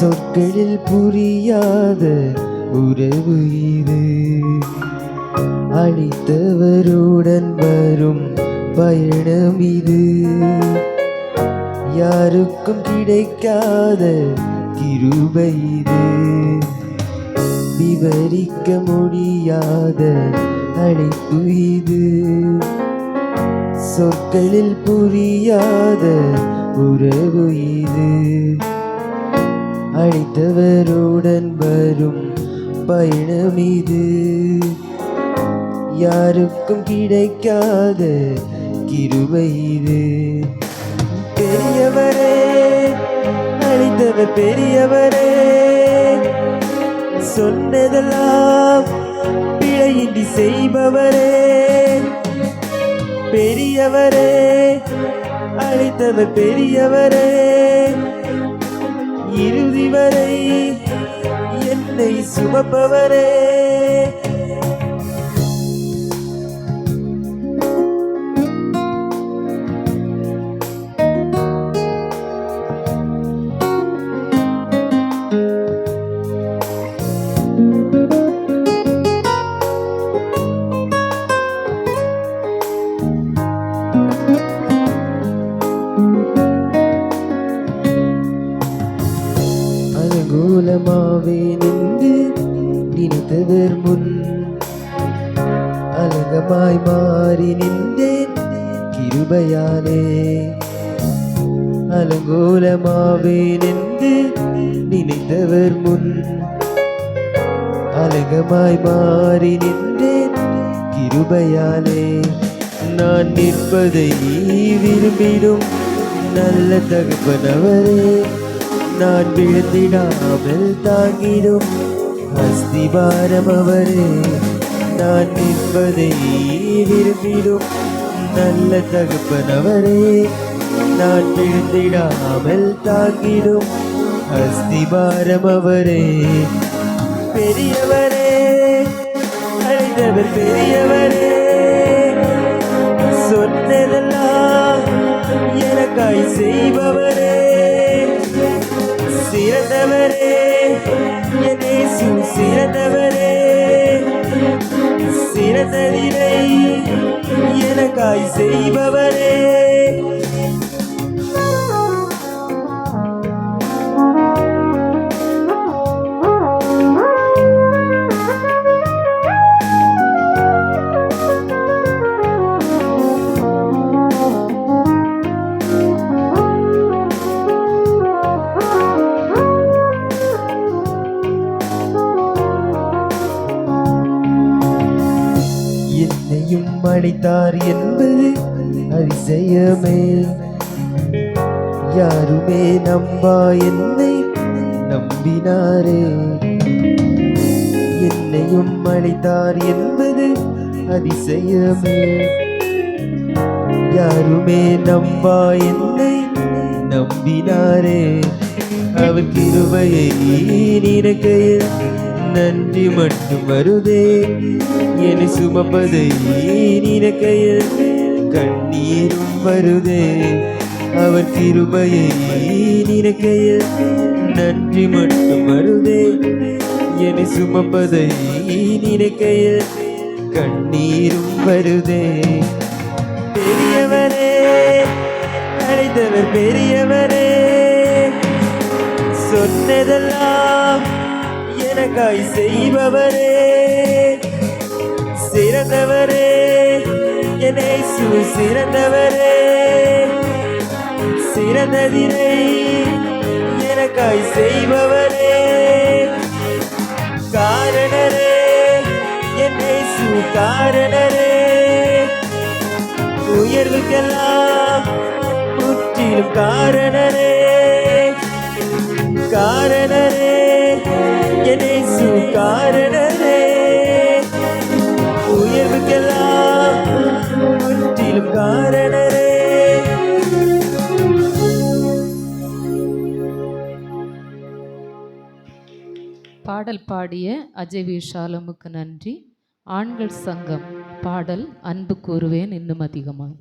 சொற்களில் புரியாத உறவு இது. அழித்தவருடன் வரும் பயணம் இது. யாருக்கும் கிடைக்காத கிருபை இது. விவரிக்க முடியாத அழைப்பு இது. சொற்களில் புரியாத உறவு இது. அழைத்தவருடன் வரும் பயணம் இது யாருக்கும் கிடைக்காத கிருபை இது. பெரியவரே அழைத்தவர் பெரியவரே சொன்னதெல்லாம் பிழையின்றி செய்பவரே. பெரியவரே அழைத்தவர் பெரியவரே இறுதி வரை என்னை சுமப்பவரே. நின்று நினைத்தவர் முன் அலங்கமாய் மாறி நின்றேன். கிருபையாலே அலங்கோலமாவே நின்று நினைத்தவர் முன் அலங்கமாய் மாறி நின்றேன். கிருபையாலே நான் நிற்பதை நீ விரும்பிடும். நல்ல தகப்பனவரே நான் விழுந்திடாமல் தாங்கிடும் அஸ்திபாரம் அவரே நான் நிற்பதை விரும்பிடும் நல்ல தகப்பனவரே நான் விழுந்திடாமல் தாங்கிடும் அஸ்திபாரம் அவரே பெரியவரே அழைத்தவர் பெரியவரே சொன்னதெல்லாம் எனக்காய் செய்பவர் சிறந்தவரே என் சிறந்தவரே. சிறந்ததினை எனக்காய் செய்பவர் என்னையும் அடைத்தார் என்பது அதிசயமே. யாருமே நம்பா என்னை நம்பினாரே. என்னையும் அழைத்தார் என்பது அதிசயமே. யாருமே நம்பா என்னை நம்பினாரே. அவர் கிருபையை நினைக்கையில் நன்றி மட்டும் வருதே. என்னை சுமப்பதை நினைக்கையில் கண்ணீரும் வருதே. அவர் கிருபையை நினைக்கையில் நன்றி மட்டும் வருதே. என்னை சுமப்பதை நினைக்கையில் கண்ணீரும் வருதே. பெரியவரே அழைத்தவர் பெரியவரே. சொன்னதெல்லாம் எனக்காய் செய்பவரே சிறந்தவரே என் இயேசு சிறந்தவரே. சிறந்ததினை எனக்காய் செய்பவரே காரணரே என் இயேசு காரணரே. உயர்வுக்கெல்லாம் முற்றிலும் காரணரே காரணரே. காரணரே உயர்வுக்கெல்லாம் முற்றிலும் காரணரே பாடல் பாடிய அஜய் விஷாலமுக்கு நன்றி. ஆண்கள் சங்கம் பாடல் அன்பு கூறுவேன் இன்னும் அதிகமாக